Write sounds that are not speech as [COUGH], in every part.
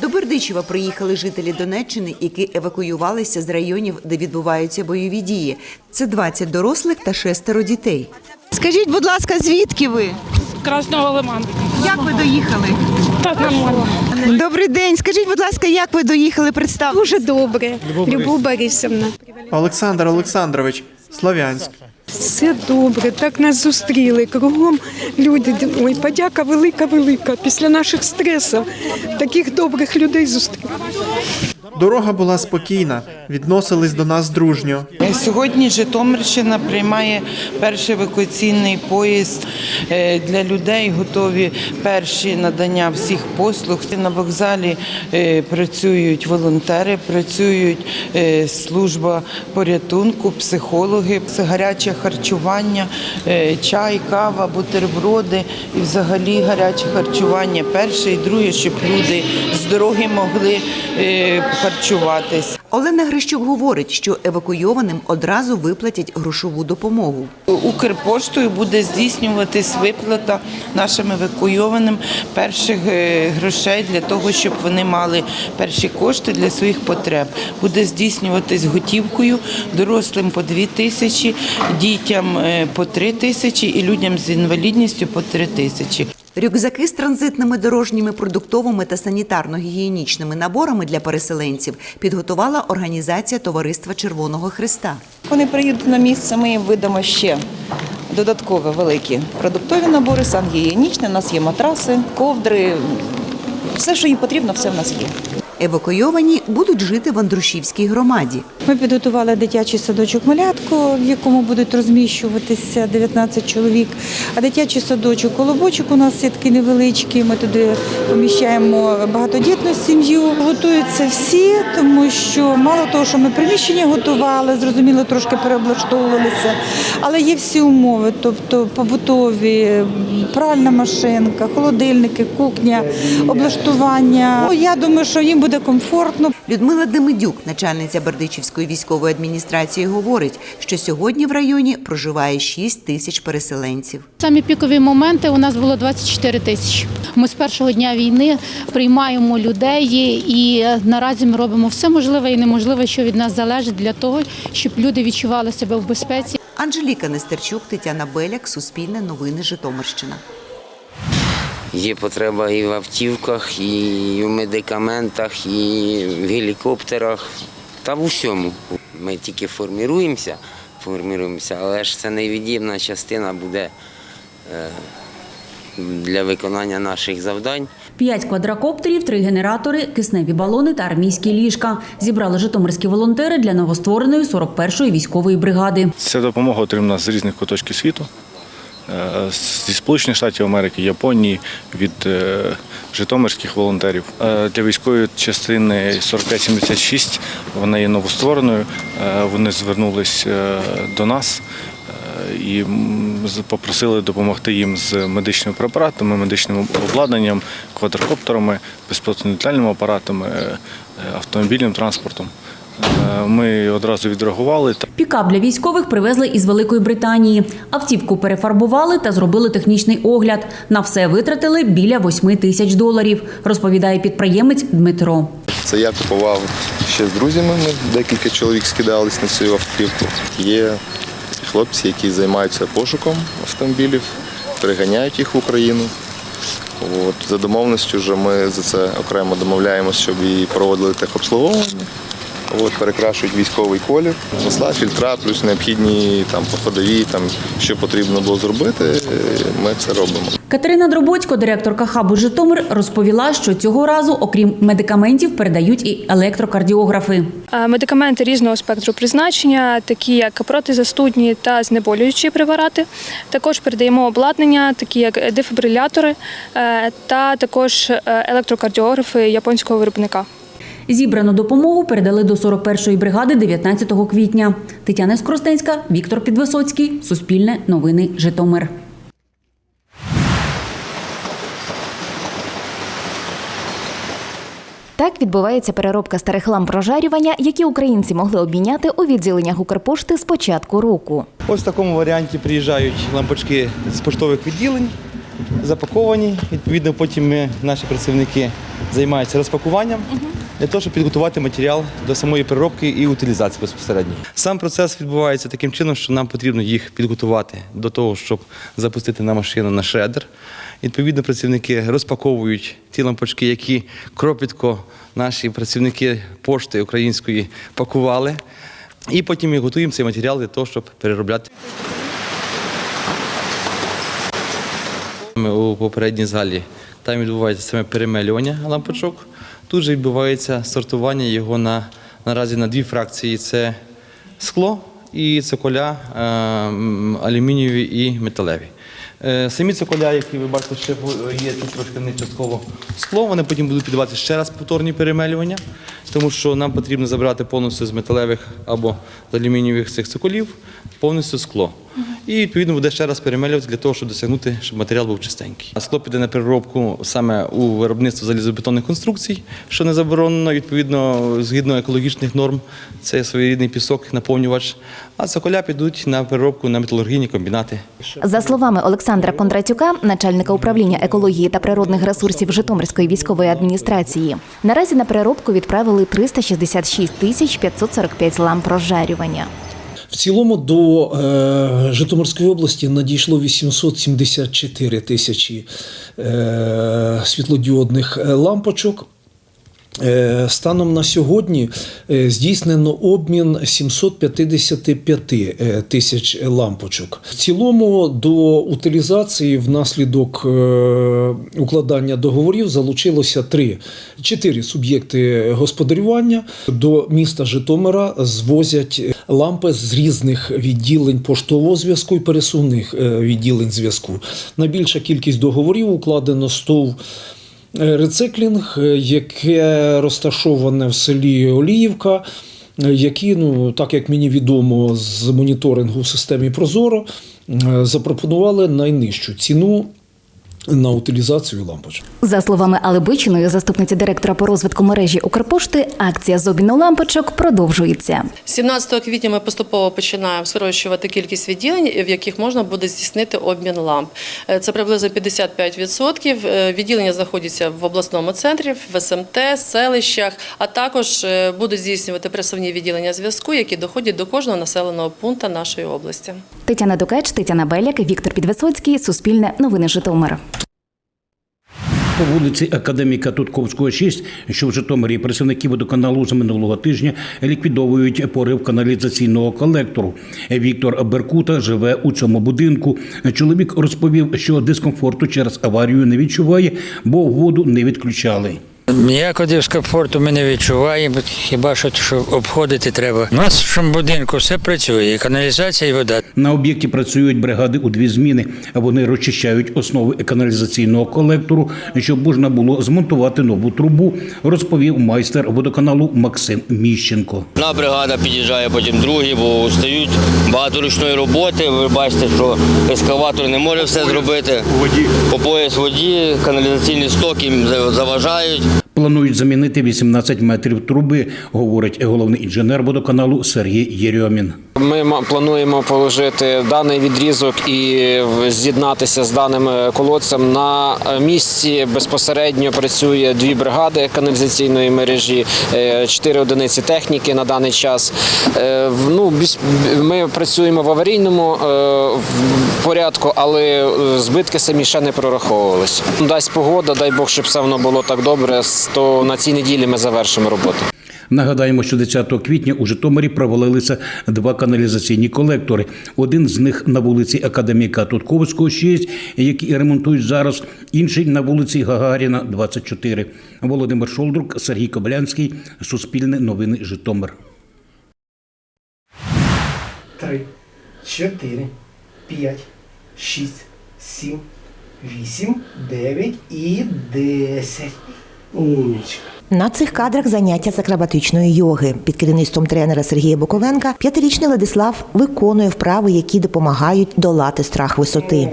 До Бердичева приїхали жителі Донеччини, які евакуювалися з районів, де відбуваються бойові дії. Це 20 дорослих та шестеро дітей. Скажіть, будь ласка, звідки ви? Красного лиману. Як ви доїхали? Так нормально. Добрий день. Скажіть, будь ласка, як ви доїхали? Представ. Дуже добре. Любов Борисівна. Олександр Олександрович, Слов'янськ. Все добре, так нас зустріли. Кругом люди. Ой, подяка велика, велика. Після наших стресів таких добрих людей зустріли. Дорога була спокійна, відносились до нас дружньо. Сьогодні Житомирщина приймає перший евакуаційний поїзд е, для людей. Готові перші надання всіх послуг. На вокзалі е, працюють волонтери, працюють е, служба порятунку, психологи, гаряче харчування, чай, кава, бутерброди і взагалі гаряче харчування. Перше і друге, щоб люди з дороги могли харчуватись. Олена Грищук говорить, що евакуйованим одразу виплатять грошову допомогу. Укрпоштою буде здійснюватись виплата нашим евакуйованим перших е, грошей для того, щоб вони мали перші кошти для своїх потреб. Буде здійснюватись готівкою, дорослим по 2 тисячі, дітям е, по 3 тисячі і людям з інвалідністю по 3 тисячі. Рюкзаки з транзитними дорожніми, продуктовими та санітарно-гігієнічними наборами для переселенців підготувала організація Товариства Червоного Христа. Вони приїдуть на місце, ми їм видамо ще додаткові великі продуктові набори, сангігієнічні, у нас є матраси, ковдри. Все, що їм потрібно, все в нас є. Евакуйовані будуть жити в Андрушівській громаді. Ми підготували дитячий садочок Малятко, в якому будуть розміщуватися 19 чоловік. А дитячий садочок Колобочок у нас є такий невеличкий. Ми туди поміщаємо багатодітну сім'ю. Готуються всі, тому що мало того, що ми приміщення готували, зрозуміло, трошки переоблаштовувалися, але є всі умови, тобто побутові, пральна машинка, холодильники, кухня, облаштування. Ну, Я думаю, що їм буде комфортно. Людмила Демидюк, начальниця Бердичівської військової адміністрації, говорить, що сьогодні в районі проживає 6 тисяч переселенців. Самі пікові моменти у нас було 24 тисячі. Ми з першого дня війни приймаємо людей і наразі ми робимо все можливе і неможливе, що від нас залежить для того, щоб люди відчували себе в безпеці. Анжеліка Нестерчук, Тетяна Беляк, Суспільне новини Житомирщина. Є потреба і в автівках, і в медикаментах, і в гелікоптерах, та в усьому. Ми тільки форміруємося, форміруємося, але ж це невід'ємна частина буде е, для виконання наших завдань. П'ять квадрокоптерів, три генератори, кисневі балони та армійські ліжка зібрали житомирські волонтери для новоствореної 41-ї військової бригади. Ця допомога отримана з різних куточків світу. Е, Зі Сполучених Штатів Америки, Японії, від е, житомирських волонтерів. Е, Для військової частини 4576 вона є новоствореною. Вони звернулись до нас і попросили допомогти їм з медичними препаратами, медичним обладнанням, квадрокоптерами, безпілотно-літальними апаратами, е, автомобільним транспортом. Е, Ми одразу відреагували. Пікап для військових привезли із Великої Британії. Автівку перефарбували та зробили технічний огляд. На все витратили біля 8 тисяч доларів, розповідає підприємець Дмитро. Це я купував ще з друзями. Ми декілька чоловік скидались на цю автівку. Є хлопці, які займаються пошуком автомобілів, приганяють їх в Україну. От, за домовленістю вже ми за це окремо домовляємося, щоб і проводили техобслуговування. От, перекрашують військовий колір, масла, фільтра, плюс необхідні там походові, там що потрібно було зробити. Ми це робимо. Катерина Дробоцько, директорка хабу Житомир, розповіла, що цього разу, окрім медикаментів, передають і електрокардіографи. Е, Медикаменти різного спектру призначення, такі як протизастудні та знеболюючі препарати. Також передаємо обладнання, такі як дефібрилятори е, та також е, електрокардіографи японського виробника. Зібрану допомогу передали до 41-ї бригади 19 квітня. Тетяна Скоростенська, Віктор Підвисоцький, Суспільне новини Житомир. Так відбувається переробка старих ламп прожарювання, які українці могли обміняти у відділеннях Укрпошти з початку року. Ось в такому варіанті приїжджають лампочки з поштових відділень. запаковані. Відповідно, потім ми, наші працівники займаються розпакуванням для того, щоб підготувати матеріал до самої переробки і утилізації безпосередньо. Сам процес відбувається таким чином, що нам потрібно їх підготувати до того, щоб запустити на машину на шредер. Відповідно, працівники розпаковують ті лампочки, які кропітко наші працівники пошти української пакували. І потім ми готуємо цей матеріал для того, щоб переробляти. Ми у попередній залі там відбувається саме перемелювання лампочок. Тут же відбувається сортування його на наразі на дві фракції: це скло і цоколя е, алюмінієві і металеві. Е, Самі цоколя, які ви бачите, ще є тут трошки не частково скло, вони потім будуть піддавати ще раз повторні перемелювання, тому що нам потрібно забрати повністю з металевих або з алюмінієвих цих цоколів повністю скло. І відповідно буде ще раз перемелювати для того, щоб досягнути, щоб матеріал був чистенький. А Скло піде на переробку саме у виробництво залізобетонних конструкцій, що не заборонено, відповідно, згідно екологічних норм, це своєрідний пісок, наповнювач. А цоколя підуть на переробку на металургійні комбінати. За словами Олександра Кондратюка, начальника управління екології та природних ресурсів Житомирської військової адміністрації, наразі на переробку відправили 366 тисяч 545 ламп розжарювання. В цілому до е, Житомирської області надійшло 874 тисячі е, світлодіодних е, лампочок. Е, Станом на сьогодні е, здійснено обмін 755 е, тисяч лампочок. В цілому до утилізації внаслідок укладання договорів залучилося три чотири суб'єкти господарювання. До міста Житомира звозять лампи з різних відділень поштового зв'язку і пересувних е, відділень зв'язку. Найбільша кількість договорів укладено 100 Е, Рециклінг, е, яке розташоване в селі Оліївка, які, ну так як мені відомо з моніторингу в системі Прозоро, запропонували найнижчу ціну на утилізацію лампочок. За словами Алли Бичиної, заступниці директора по розвитку мережі Укрпошти, акція з обміну лампочок продовжується. 17 квітня ми поступово починаємо скорочувати кількість відділень, в яких можна буде здійснити обмін ламп. Е, Це приблизно 55%. Е, Відділення знаходяться в обласному центрі, в СМТ, селищах, а також е, будуть здійснювати пресувні відділення зв'язку, які доходять до кожного населеного пункту нашої області. Тетяна Дукач, Тетяна Беляк, Віктор Підвисоцький, Суспільне, Новини Житомир. По вулиці Академіка Тутковського, 6, що в Житомирі працівники водоканалу з минулого тижня ліквідовують порив каналізаційного колектору. Віктор Беркута живе у цьому будинку. Чоловік розповів, що дискомфорту через аварію не відчуває, бо воду не відключали. Ніякого дискомфорту ми не відчуваємо, хіба що, що обходити треба. У нас в цьому будинку все працює, і каналізація, і вода. На об'єкті працюють бригади у дві зміни. Вони розчищають основи каналізаційного колектору, щоб можна було змонтувати нову трубу, розповів майстер водоканалу Максим Міщенко. Одна бригада під'їжджає, потім другі, бо стають багато ручної роботи. Ви бачите, що ескаватор не може все зробити. По пояс воді, каналізаційні стоки заважають. Планують замінити 18 метрів труби, говорить головний інженер водоканалу Сергій Єрьомін. Ми плануємо положити даний відрізок і з'єднатися з даним е, колодцем. На е, місці безпосередньо працює дві бригади каналізаційної мережі, е, чотири одиниці техніки на даний час. Ну, ми працюємо в аварійному порядку, але збитки самі ще не прораховувалися. Дасть погода, дай Бог, щоб все воно було так добре, то на цій неділі ми завершимо роботу. Нагадаємо, що 10 квітня у Житомирі провалилися два каналізаційні колектори. Один з них на вулиці Академіка Тутковського, 6, який ремонтують зараз. Інший на вулиці Гагаріна, 24. Володимир Шолдрук, Сергій Коблянський, Суспільне новини Житомир. три, чотири, п'ять, шість, сім, вісім, дев'ять і десять. Умничка. На цих кадрах заняття з акробатичної йоги під керівництвом тренера Сергія Буковенка п'ятирічний Владислав виконує вправи, які допомагають долати страх висоти.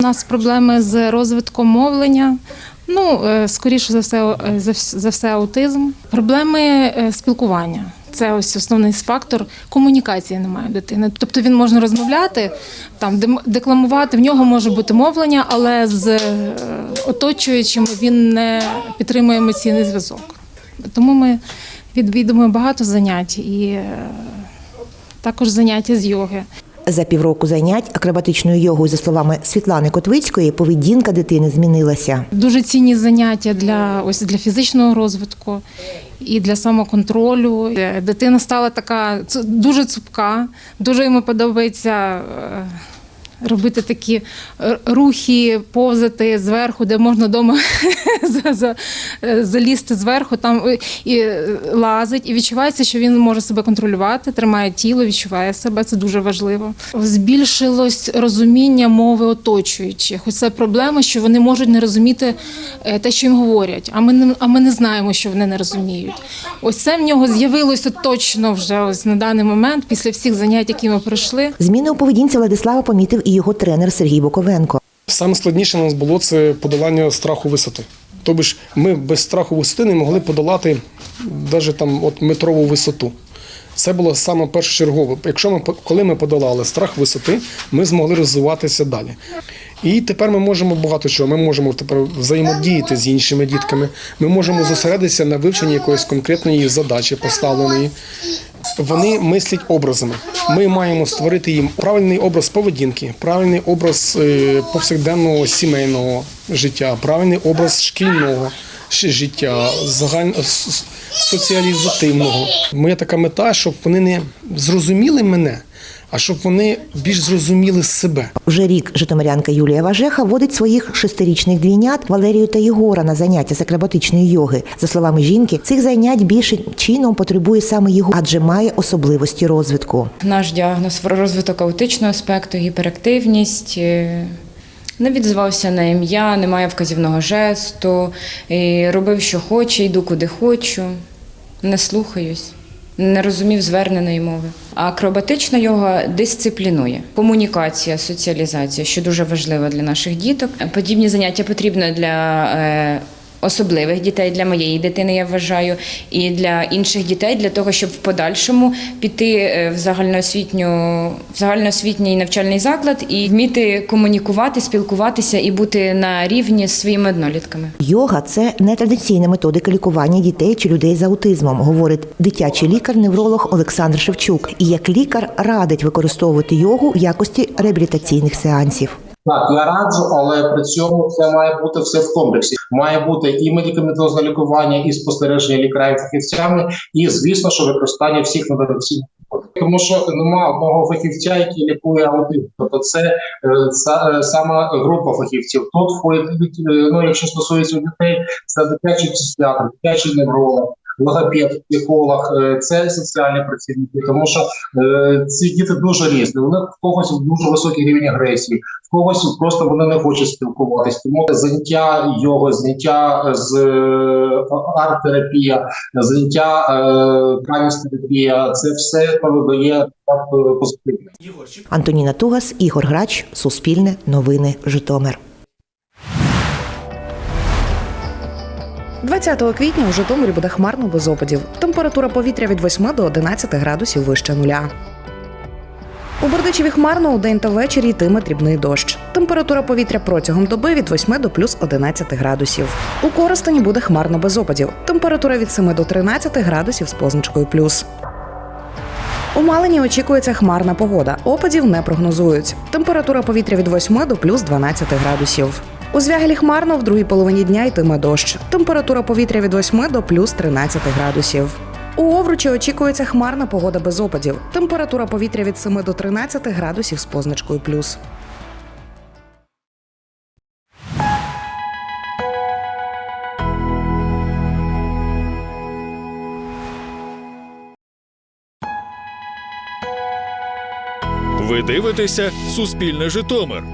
У нас проблеми з розвитком мовлення. Ну, е, скоріше за все, е, за все, аутизм, проблеми е, спілкування. Це ось основний фактор комунікації немає дитини. Тобто він може розмовляти, там декламувати, в нього може бути мовлення, але з е, оточуючими він не підтримує емоційний зв'язок. Тому ми відвідуємо багато занять і е, також заняття з йоги. За півроку занять акробатичною йогою, за словами Світлани Котвицької, поведінка дитини змінилася. Дуже цінні заняття для ось для фізичного розвитку і для самоконтролю. Е, Дитина стала така дуже цупка, дуже йому подобається. Робити такі е, рухи, повзати зверху, де можна вдома [LAUGHS] е, залізти зверху, там е, і лазить, і відчувається, що він може себе контролювати, тримає тіло, відчуває себе. Це дуже важливо. Збільшилось розуміння мови оточуючих. Ось це проблема, що вони можуть не розуміти те, що їм говорять. А ми не а ми не знаємо, що вони не розуміють. Ось це в нього з'явилося точно вже ось на даний момент, після всіх занять, які ми пройшли. Зміни у поведінці Владислава помітив і його тренер Сергій Буковенко. Саме складніше нас було це подолання страху висоти. Тобто ж ми без страху висоти не могли подолати навіть там от метрову висоту. Це було саме першочергове. Якщо ми коли ми подолали страх висоти, ми змогли розвиватися далі. І тепер ми можемо багато чого. Ми можемо тепер взаємодіяти з іншими дітками. Ми можемо зосередитися на вивченні якоїсь конкретної задачі поставленої. Вони мислять образами. Ми маємо створити їм правильний образ поведінки, правильний образ е, повсякденного сімейного життя, правильний образ шкільного життя, загально соціалізативного. Моя така мета, щоб вони не зрозуміли мене, а щоб вони більш зрозуміли себе. Вже рік житомирянка Юлія Важеха водить своїх шестирічних двійнят Валерію та Єгора на заняття з акробатичної йоги. За словами жінки, цих занять більше чином потребує саме його, адже має особливості розвитку. Наш діагноз розвиток аутичного аспекту, гіперактивність. е, Не відзивався на ім'я, немає вказівного жесту, і робив, що хоче, йду куди хочу, не слухаюсь, не розумів зверненої мови. А акробатична йога дисциплінує. Комунікація, соціалізація, що дуже важливо для наших діток. Подібні заняття потрібно для е, особливих дітей, для моєї дитини, я вважаю, і для інших дітей, для того, щоб в подальшому піти е, в загальноосвітню, в загальноосвітній навчальний заклад і вміти комунікувати, спілкуватися і бути на рівні з своїми однолітками. Йога це нетрадиційна методика лікування дітей чи людей з аутизмом, говорить дитячий лікар-невролог Олександр Шевчук. І як лікар радить використовувати йогу в якості реабілітаційних сеансів. Так, я раджу, але при цьому це має бути все в комплексі. Має бути і медикаментозне лікування, і спостереження лікаря і фахівцями, і звісно, що використання всіх надавців. Тому що нема одного фахівця, який лікує аутизм. Тобто це е, са- е, сама група фахівців. Тут входить, е, ну якщо стосується дітей, це дитячий психіатр, дитячий невролог, логопед, психолог, е, це соціальні працівники, тому що е, ці діти дуже різні. У них в когось дуже високий рівень агресії, в когось просто вони не хочуть спілкуватись. Тому заняття його, заняття з е, арт-терапія, заняття е, каністерапія, це все дає позитивне. Антоніна Тугас, Ігор Грач, Суспільне, Новини, Житомир. 20 квітня у Житомирі буде хмарно без опадів. Температура повітря від 8 до 11 градусів вище нуля. У Бердичеві хмарно у день та ввечері йтиме дрібний дощ. Температура повітря протягом доби від 8 до плюс 11 градусів. У Коростені буде хмарно без опадів. Температура від 7 до 13 градусів з позначкою плюс. У Малині очікується хмарна погода. Опадів не прогнозують. Температура повітря від 8 до плюс 12 градусів. У Звягелі хмарно в другій половині дня йтиме дощ. Температура повітря від 8 до плюс 13 градусів. У Овручі очікується хмарна погода без опадів. Температура повітря від 7 до 13 градусів з позначкою плюс. Ви дивитеся Суспільне Житомир.